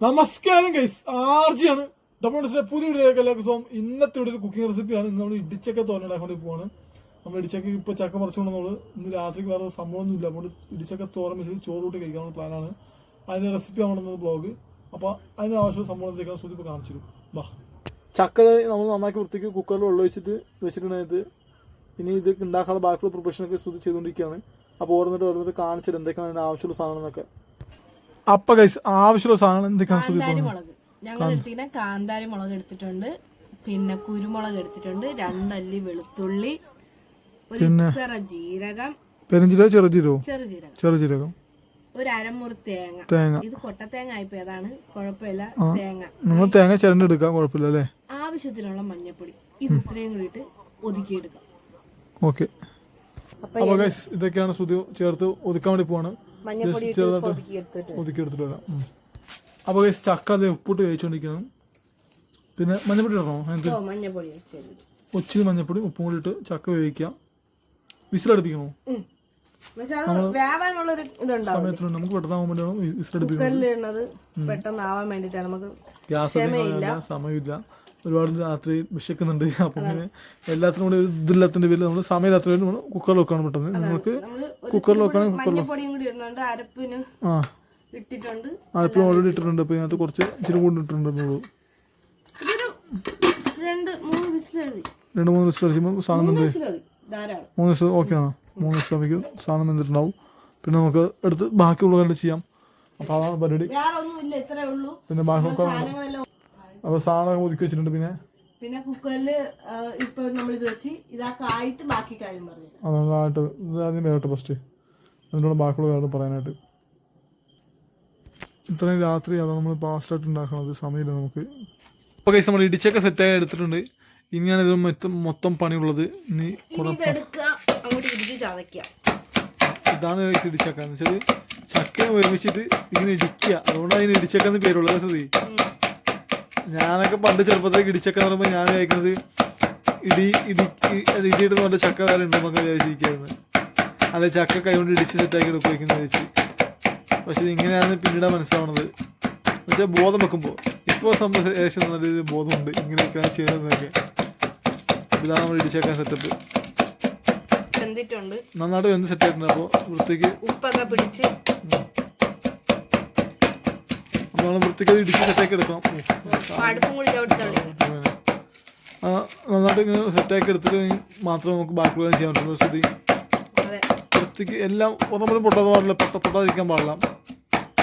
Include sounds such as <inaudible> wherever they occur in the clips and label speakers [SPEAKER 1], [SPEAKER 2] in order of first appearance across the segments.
[SPEAKER 1] നമസ്കാരം ഗൈസ് ആർജിയാണ് ഡബ്ല്യൂസിലെ പുതിയ വീഡിയോയിലേക്ക് എല്ലാവർക്കും സ്വാം ഇന്നത്തെ ഒരു കുക്കിംഗ് റെസിപ്പിയാണ് ഇന്ന് നമ്മൾ ഇടിച്ചക്ക തോരണ്ടാക്കാൻ വേണ്ടി പോവാണ്. നമ്മൾ ഇടിച്ചക്ക ഇപ്പോൾ ചക്ക പറിച്ചുകൊണ്ട് നമ്മൾ ഇന്ന് രാത്രിക്ക് വേറെ സംഭവമൊന്നും ഇല്ല അപ്പോൾ ഇടിച്ചക്ക തോരൻ വെച്ച് ചോറ് കൂട്ടി പ്ലാനാണ് അതിന്റെ റെസിപ്പി നമ്മുടെ ബ്ലോഗ് അപ്പോൾ അതിന് ആവശ്യമുള്ള സംഭവം എന്തൊക്കെയാണ് സുധി ഇപ്പോൾ കാണിച്ചു വാ. ചക്ക നമ്മൾ നന്നാക്കി വൃത്തിക്ക് കുക്കറിൽ വെള്ളം ഒഴിച്ചിട്ട് വെച്ചിട്ടുണ്ടായത് ഇനി ഇത് ഉണ്ടാക്കാനുള്ള ബാക്കിയുള്ള പ്രിപ്പറേഷനൊക്കെ സുധി ചെയ്തുകൊണ്ടിരിക്കുകയാണ്. അപ്പോൾ ഓരോന്നിട്ട് ഓരോന്നിട്ട് കാണിച്ചിട്ട് എന്തൊക്കെയാണ് അതിന് ആവശ്യമുള്ള സാധനം എന്നൊക്കെ അപ്പൊ ഗൈസ് ആവശ്യമുള്ള സാധനങ്ങൾ എന്തൊക്കെയാണ് സുധി
[SPEAKER 2] കാന്താരി മുളക്. ഞങ്ങൾ എടുത്തിങ്ങനെ കാന്താരി മുളക് എടുത്തിട്ടുണ്ട്. പിന്നെ കുരുമുളക് എടുത്തിട്ടുണ്ട്. രണ്ടല്ലി വെളുത്തുള്ളി. ഒരു ഇത്ര ജീരകം.
[SPEAKER 1] പെരുംജീരകം ചെറുജീരകം
[SPEAKER 2] ചെറുജീരകം
[SPEAKER 1] ചെറുജീരകം
[SPEAKER 2] ഒരു അരമുറി തേങ്ങ.
[SPEAKER 1] തേങ്ങ.
[SPEAKER 2] ഇത് കൊട്ട തേങ്ങ ആയിപ്പോയതാണ് കുഴപ്പമില്ല. തേങ്ങ.
[SPEAKER 1] നിങ്ങൾ തേങ്ങ ചിരണ്ടെടുക്കാം കുഴപ്പമില്ല അല്ലേ?
[SPEAKER 2] ആവശ്യത്തിനുള്ള മഞ്ഞപ്പൊടി. ഇത് ഇത്രയും കൂടിയിട്ട് ഒതുക്കിയെടുക്കാം
[SPEAKER 1] ഓക്കെ.
[SPEAKER 2] അപ്പൊ
[SPEAKER 1] ഇതൊക്കെയാണ് ചേർത്ത് ഒതുക്കാൻ വേണ്ടി പോവാണ്.
[SPEAKER 2] മഞ്ഞപ്പൊടി
[SPEAKER 1] Just
[SPEAKER 2] ഇട്ട്
[SPEAKER 1] ചെറുതായിട്ട്
[SPEAKER 2] ഒതുക്കി എടുത്തിട്ട്
[SPEAKER 1] ഒതുക്കി എടുത്തിട്ട് വരാം. ഉം. അപ്പൊ ഗൈസ് ചക്ക അത് ഉപ്പിട്ട് കഴിച്ചുകൊണ്ടിരിക്കണം പിന്നെ മഞ്ഞപ്പൊടി ഇടണോ?
[SPEAKER 2] ഓ മഞ്ഞപ്പൊടി
[SPEAKER 1] ഒച്ചിരി മഞ്ഞപ്പൊടി ഉപ്പും കൂടി ഇട്ട് ചക്ക വേവിക്കാം വിസിലടുപ്പിക്കണോ
[SPEAKER 2] എന്നുവെച്ചാൽ അത് വേവാനുള്ള ഒരു ഇതുണ്ടാവും
[SPEAKER 1] സമയത്തിന് നമുക്ക് പെട്ടെന്ന് വേണ്ടിയാണ് വിസിലടുപ്പിക്കുന്നത്
[SPEAKER 2] കുക്കറിൽ ഇടുന്നത് പെട്ടെന്ന് ആവാൻ വേണ്ടിട്ടാണ് നമുക്ക്
[SPEAKER 1] ഗ്യാസ് സമയമില്ല. ഒരുപാട് രാത്രി വിശക്കുന്നുണ്ട്. അപ്പൊ പിന്നെ എല്ലാത്തിനും കൂടി ഒരു പേര് പേരിൽ നമ്മൾ സമയമില്ലാത്ത നമ്മൾ കുക്കറിൽ വെക്കണം പെട്ടെന്ന്. നിങ്ങൾക്ക് കുക്കറിൽ വെക്കണം
[SPEAKER 2] അരപ്പിന്
[SPEAKER 1] ആ. ഓൾറെഡി ഇട്ടിട്ടുണ്ട്. അപ്പൊ ഇതിനകത്ത് കുറച്ച് ഇച്ചിരി കൂടി
[SPEAKER 2] ഇട്ടിട്ടുണ്ട് രണ്ട് മൂന്ന്
[SPEAKER 1] വിസിൽ അടിച്ചുമ്പോൾ സാധനം
[SPEAKER 2] മൂന്ന്
[SPEAKER 1] വിസിൽ ഓക്കെ ആണ്. മൂന്ന് വിസിൽ ആകുമ്പോൾ സാധനം വെന്തിട്ടുണ്ടാവും. പിന്നെ നമുക്ക് എടുത്ത് ബാക്കിയുള്ള കണ്ട് ചെയ്യാം. അപ്പോൾ അതാണ് പരിപാടി. പിന്നെ ബാക്കി അപ്പോൾ സാധനം ഒതുക്കി വെച്ചിട്ടുണ്ട് പിന്നെ?
[SPEAKER 2] പിന്നെ കുക്കറിൽ ഇപ്പൊ നമ്മൾ ഇത് വെച്ച് ഇതാ ആയിട്ട് ബാക്കി കാര്യം പറഞ്ഞു
[SPEAKER 1] അതായിട്ട് ഇതാദ്യം ആദ്യം ഫസ്റ്റ് അതിന്റെ ബാക്കിയുള്ള കാര്യം പറയാനായിട്ട്. ഇത്രയും രാത്രി അതാണ് നമ്മൾ ഫാസ്റ്റായിട്ട് ഉണ്ടാക്കുന്നത് സമയമില്ല നമുക്ക്. കൈസ് നമ്മൾ ഇടിച്ചൊക്കെ സെറ്റായി എടുത്തിട്ടുണ്ട്. ഇനിയാണ് ഇത് മൊത്തം പണിയുള്ളത്. ഇനി ഇതാണ് കൈസ് ഇടിച്ചക്ക. എന്ന് വെച്ചാൽ ചക്ക വേവിച്ചിട്ട് ഇങ്ങനെ ഇടിക്കുക. അതുകൊണ്ടാണ് ഇതിന് ഇടിച്ചക്ക എന്ന് പേരുള്ളത് ശ്രദ്ധി ഞാനൊക്കെ പണ്ട് ചെറുപ്പത്തിലേക്ക് ഇടിച്ചക്ക എന്ന് പറയുമ്പോൾ ഞാൻ കഴിക്കുന്നത് ഇടി ഇടി ഇടിയിട്ട് പറഞ്ഞ ചക്ക വേറെ ഉണ്ടെന്നൊക്കെ വിചാരിച്ചിരിക്കുന്നത് അല്ലെ ചക്ക കൈകൊണ്ട് ഇടിച്ച് സെറ്റാക്കി എടുക്കുമായിരിക്കും വിചാരിച്ച്. പക്ഷെ ഇങ്ങനെയാണ് പിന്നീട് മനസ്സിലാവണത്. എന്നുവെച്ചാൽ ബോധം വെക്കുമ്പോൾ ഇപ്പോൾ സംബന്ധിച്ച് ഏകദേശം രീതിയിൽ ബോധമുണ്ട്. ഇങ്ങനെയൊക്കെയാണ് ചെയ്യുന്നതൊക്കെ ഇതാണ് നമ്മൾ ഇടിച്ചേക്കാൻ സെറ്റപ്പ് നന്നായിട്ട് വെന്ത് സെറ്റായിട്ടുണ്ട് അപ്പോൾ വൃത്തിക്ക്
[SPEAKER 2] ഉപ്പൊക്കെ പിടിച്ച്
[SPEAKER 1] വൃത്തിക്ക് ഇടിച്ച് സെറ്റാക്കി എടുക്കണം. നന്നായിട്ട് ഇങ്ങനെ സെറ്റാക്കി എടുത്തിട്ട് മാത്രമേ നമുക്ക് ബാക്കി വേണം ചെയ്യാൻ പറ്റുള്ളൂ സ്ഥിതി വൃത്തിക്ക് എല്ലാം ഒരെണ്ണം പൊട്ടാതെ പാടില്ല. പൊട്ട പൊട്ടാതിരിക്കാൻ പാടില്ല.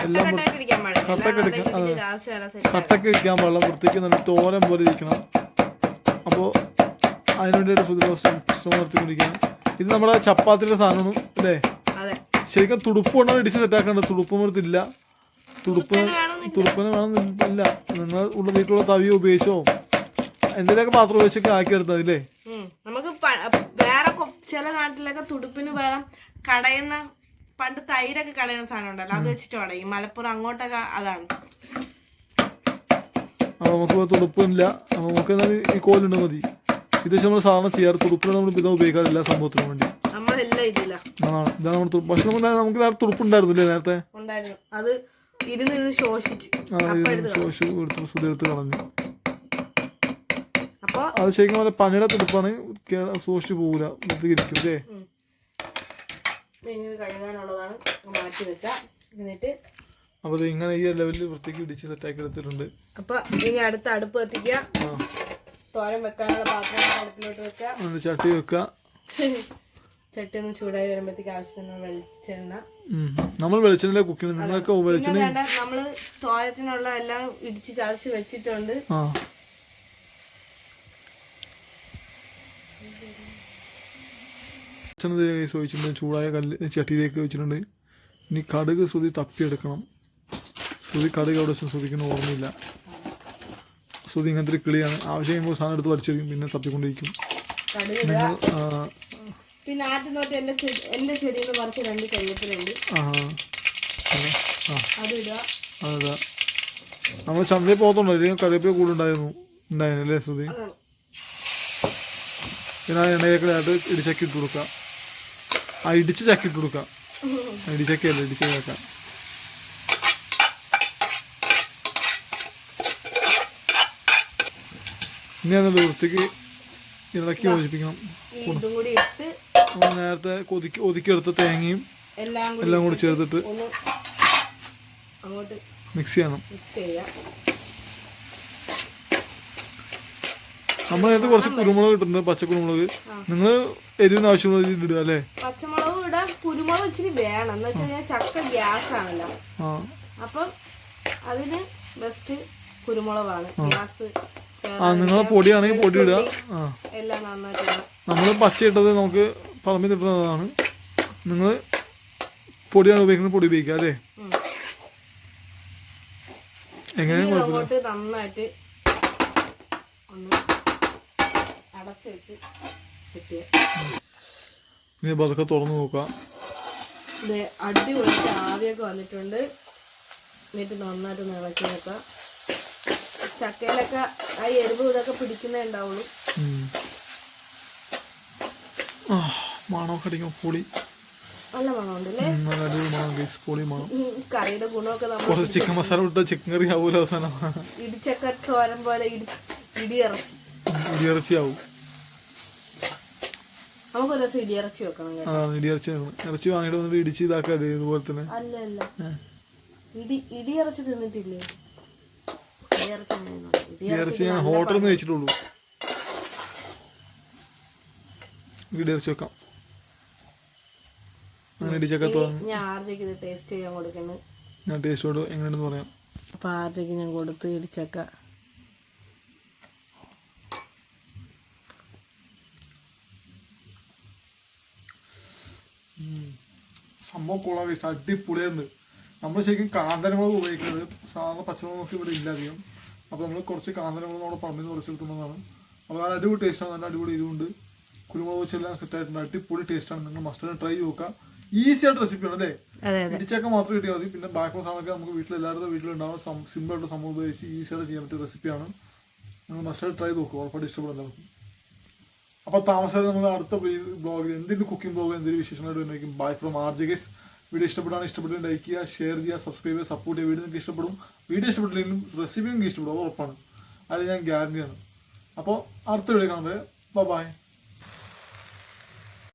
[SPEAKER 1] എല്ലാം കട്ടക്ക് എടുക്കാം,
[SPEAKER 2] അതെ.
[SPEAKER 1] കട്ടക്ക് ഇരിക്കാൻ പാടില്ല. വൃത്തിക്ക് നല്ല തോരൻ പോലെ ഇരിക്കണം. അപ്പോൾ അതിനുവേണ്ടിയിട്ട് സുധിര ശ്രമം നടത്തിക്കൊണ്ടിരിക്കുകയാണ്. ഇത് നമ്മുടെ ചപ്പാത്തിയുടെ സാധനമാണ് അല്ലേ? ശരിക്കും തുടുപ്പ് കൊണ്ടാണ് ഇടിച്ച് സെറ്റാക്കേണ്ടത് തുടുപ്പ് മരത്തില്ല തുടുപ്പ് തുടുപ്പിന് വേണമെന്നില്ല നിങ്ങൾ ഉള്ള വീട്ടിലുള്ള തവി ഉപയോഗിച്ചോ? എന്തെങ്കിലുമൊക്കെ പാത്രം ഉപയോഗിച്ചൊക്കെ ആക്കിയെടുത്തത് അല്ലേ
[SPEAKER 2] നമുക്ക് വേറെ ചില നാട്ടിലൊക്കെ തുടുപ്പിന് പകരം കടയുന്ന പണ്ട് തൈരൊക്കെ കടയുന്ന സാധനം ഉണ്ടല്ലോ അത് വെച്ചിട്ട് കടയും മലപ്പുറം അങ്ങോട്ടൊക്കെ അതാണ്.
[SPEAKER 1] നമുക്ക് തുടുപ്പില്ല. നമുക്ക് ഈ കോലുണ്ട് മതി. ഇത് നമ്മൾ സാധാരണ ചെയ്യാറ്. തുടുപ്പിന് നമ്മൾ ഇതാ ഉപയോഗിക്കാറില്ല സംഭവത്തിന് വേണ്ടി. പക്ഷെ നമുക്ക് നേരത്തെ തുടുപ്പുണ്ടായിരുന്നില്ലേ നേരത്തെ?
[SPEAKER 2] ഉണ്ടായിരുന്നു. അത് ഇരുന്നിരുന്ന് ശോഷിച്ച്
[SPEAKER 1] ആ
[SPEAKER 2] അപ്പൊ എടുത്ത് കളഞ്ഞു.
[SPEAKER 1] അത് ശരിക്കും പറഞ്ഞാൽ പണിയുടെ തുടുപ്പാണ് സൂക്ഷിച്ചു പോകില്ല വൃത്തികരിക്കും അല്ലേ?
[SPEAKER 2] കഴുകാനുള്ളതാണ്. മാറ്റി വെക്കാം. എന്നിട്ട്
[SPEAKER 1] അപ്പോൾ ഇങ്ങനെ ഈ ലെവലിൽ വൃത്തിക്ക് ഇടിച്ച് സെറ്റാക്കി എടുത്തിട്ടുണ്ട്.
[SPEAKER 2] അപ്പൊ ഇനി അടുത്ത അടുപ്പ് കത്തിക്കുക. തോരൻ വെക്കാനുള്ള പാത്രം അടുപ്പിലോട്ട് വെക്കുക.
[SPEAKER 1] ചട്ടി വെക്കുക. <laughs>
[SPEAKER 2] ചട്ടി ഒന്ന് ചൂടായി വരുമ്പോഴത്തേക്ക് ആവശ്യത്തിന് വെളിച്ചെണ്ണ.
[SPEAKER 1] നമ്മൾ വെളിച്ചെണ്ണ കുക്കിംഗ് നിങ്ങളൊക്കെ
[SPEAKER 2] നമ്മൾ
[SPEAKER 1] വെളിച്ചെണ്ണ
[SPEAKER 2] നമ്മൾ തോരത്തിനുള്ള എല്ലാം ഇടിച്ച് ചതച്ച് വെച്ചിട്ടുണ്ട്.
[SPEAKER 1] ചോദിച്ചിട്ടുണ്ട് ചൂടായ കല്ല് ചട്ടിയിലേക്ക് വെച്ചിട്ടുണ്ട്. ഇനി കടുക് ശ്രുതി തപ്പിയെടുക്കണം. ശ്രുതി കടുക് അവിടെ വെച്ച് ശ്രുതിക്കുന്ന ഓർമ്മയില്ല. ശ്രുതി ഇങ്ങനത്തെ ഒരു കിളിയാണ്. ആവശ്യം കഴിയുമ്പോൾ സാധനം എടുത്ത് വലിച്ചെറിയും പിന്നെ തപ്പിക്കൊണ്ടിരിക്കും. നിങ്ങൾ
[SPEAKER 2] പിന്നെ ആദ്യം തൊട്ട് എന്റെ ചെടി എന്റെ ചെടിയിൽ നിന്ന് കുറച്ച് രണ്ട്
[SPEAKER 1] കയ്യപ്പിലുണ്ട് അത് നമ്മൾ ചന്തയിൽ പോകത്തുണ്ടോ? ഇല്ലെങ്കിൽ കറിവേപ്പില കൂടുണ്ടായിരുന്നു ഉണ്ടായിരുന്നല്ലേ ശ്രുതി? പിന്നെ ആ എണ്ണയിലേക്കായിട്ട് ഇടിച്ചക്കി ഇട്ട് കൊടുക്കാം ആ ഇടിച്ച് ചക്കി ഇട്ട് കൊടുക്കാം <laughs> ഇടിച്ചക്കല്ല ഇടിച്ച് ഇനി അതിന്റെ വൃത്തിക്ക് ഇളക്കി യോജിപ്പിക്കണം.
[SPEAKER 2] കൂടി
[SPEAKER 1] നേരത്തെ കൊതിക്ക് ഒതുക്കിയെടുത്ത തേങ്ങയും
[SPEAKER 2] എല്ലാം കൂടി
[SPEAKER 1] ചേർത്തിട്ട്
[SPEAKER 2] അങ്ങോട്ട്
[SPEAKER 1] മിക്സ് ചെയ്യണം. നമ്മൾ നേരത്തെ കുറച്ച് കുരുമുളക് ഇട്ടിട്ടുണ്ട് പച്ചക്കുരുമുളക്. നിങ്ങൾ എരിവിന് ആവശ്യമുള്ള രീതിയിൽ ഇടുക അല്ലേ?
[SPEAKER 2] പച്ചമുളക് ഇടാൻ കുരുമുളക് ഇച്ചിരി വേണം. എന്ന് ചക്ക ഗ്യാസ് ആണല്ലോ.
[SPEAKER 1] ആ.
[SPEAKER 2] അപ്പം അതിന് ബെസ്റ്റ് കുരുമുളകാണ്. ഗ്യാസ്
[SPEAKER 1] ആ നിങ്ങൾ പൊടിയാണെങ്കിൽ പൊടി ഇടുക. നമ്മൾ
[SPEAKER 2] എല്ലാം നന്നായിട്ട്.
[SPEAKER 1] നമ്മൾ പച്ച ഇട്ടത് നമുക്ക് പറമ്പിൽ നിൽക്കുന്നതാണ് നിങ്ങൾ പൊടിയാണ് ഉപയോഗിക്കുന്നത് പൊടി ഉപയോഗിക്കുക അല്ലേ?
[SPEAKER 2] എങ്ങനെയാണ്
[SPEAKER 1] എങ്ങനെ
[SPEAKER 2] ഇനി നന്നായിട്ട് അടച്ചു വെച്ച്
[SPEAKER 1] പതുക്കെ തുറന്നു
[SPEAKER 2] നോക്കാം. അടിപൊളിച്ച് ആവിയൊക്കെ വന്നിട്ടുണ്ട്. എന്നിട്ട് നന്നായിട്ട് ഇളക്കി നോക്കാം ചക്കയിലൊക്കെ ആ എരിവ് ഇതൊക്കെ പിടിക്കുന്നേ ഉണ്ടാവുള്ളൂ.
[SPEAKER 1] മണമൊക്കെ അടിക്കും പുളി.
[SPEAKER 2] നല്ല
[SPEAKER 1] അടിപൊളി മണം ഗൈസ് പൊളി മണം.
[SPEAKER 2] കറിയുടെ ഗുണമൊക്കെ
[SPEAKER 1] കുറച്ച് ചിക്കൻ മസാല ഇട്ട ചിക്കൻ കറി ആവൂല അവസാനം?
[SPEAKER 2] ഇടിച്ചക്ക തോരൻ പോലെ ഇടി ഇടിയിറച്ചി.
[SPEAKER 1] ആവും.
[SPEAKER 2] നമുക്ക് ഒരു ദിവസം ഇടിയിറച്ചി വെക്കണം
[SPEAKER 1] ആ ഇടിയിറച്ചി. ഇറച്ചി വാങ്ങിയിട്ട് വന്നിട്ട് ഇടിച്ച് ഇതാക്കാതെ ഇതുപോലെ തന്നെ.
[SPEAKER 2] അല്ല അല്ല ഇടി ഇടിയിറച്ചി തിന്നിട്ടില്ലേ?
[SPEAKER 1] ഞാൻ ഹോട്ടലിൽ നിന്ന് കഴിച്ചിട്ടുള്ളൂ. ഇടിയിറച്ചി വെക്കാം. അങ്ങനെ ഇടിച്ചൊക്കെ തോന്നുന്നു.
[SPEAKER 2] ഞാൻ ആർജയ്ക്ക് ഇത് ടേസ്റ്റ് ചെയ്യാൻ കൊടുക്കുന്നു
[SPEAKER 1] ഞാൻ ടേസ്റ്റോട് എങ്ങനെയാണെന്ന് പറയാം.
[SPEAKER 2] അപ്പൊ ആർജയ്ക്ക് ഞാൻ കൊടുത്ത് ഇടിച്ചക്ക.
[SPEAKER 1] സംഭവം കൊള്ളാം guys. അടിപൊളിയുണ്ട് നമ്മൾ ശരിക്കും കാന്തനമുളക് ഉപയോഗിക്കുന്നത് സാധാരണ പച്ചമുളക് ഇവിടെ ഇല്ല അധികം. അപ്പോൾ നമ്മൾ കുറച്ച് കാന്തനമുളക് നമ്മുടെ പറമ്പിൽ നിന്ന് കുറച്ച് കിട്ടുന്നതാണ്. അപ്പോൾ നല്ല അടിപൊളി ടേസ്റ്റാണ് നല്ല അടിപൊളി ഇതുണ്ട്. കുരുമുളക് വെച്ചെല്ലാം സെറ്റ് ആയിട്ടുണ്ട്. അടിപൊളി ടേസ്റ്റാണ് നിങ്ങൾ മസ്റ്റേഡ് ട്രൈ നോക്കുക. ഈസി ആയിട്ട് റെസിപ്പിയാണ് അല്ലേ? ഇടിച്ചൊക്കെ മാത്രം കിട്ടിയാൽ മതി. പിന്നെ ബാക്കിയുള്ള സാധനമൊക്കെ നമുക്ക് വീട്ടിൽ എല്ലാവരുടെ വീട്ടിലുണ്ടാവുന്ന സിമ്പിൾ ആയിട്ട് സംഭവം ഉപയോഗിച്ച് ഈസി ആയിട്ട് ചെയ്യാൻ പറ്റിയ റെസിപ്പിയാണ് നിങ്ങൾ മസ്റ്റായിട്ട് ട്രൈ നോക്കുക ഉറപ്പായിട്ട് ഇഷ്ടപ്പെടും എല്ലാവർക്കും. അപ്പോൾ താമസം നമ്മൾ അടുത്ത ബ്ലോഗിൽ എന്തെങ്കിലും കുക്കിംഗ് ബ്ലോഗ് എന്തെങ്കിലും വിശേഷമായിട്ട് വരുന്ന ബൈ ഫ്രം ആർ വീഡിയോ ഇഷ്ടപ്പെട്ടാണ് ഇഷ്ടപ്പെട്ട് ലൈക്ക് ചെയ്യുക ഷെയർ ചെയ്യുക സബ്സ്ക്രൈബ് ചെയ്യുക സപ്പോർട്ട് ചെയ്യുക. വീഡിയോ നിങ്ങൾക്ക് ഇഷ്ടപ്പെടും. വീഡിയോ ഇഷ്ടപ്പെട്ടില്ലെങ്കിലും റെസിപ്പി നിങ്ങൾക്ക് ഇഷ്ടപ്പെടും. അത് ഉറപ്പാണ്. അത് ഞാൻ ഗ്യാരണ്ടിയാണ് അപ്പോൾ അടുത്ത വീഡിയോ കാണുന്നത്. ബൈ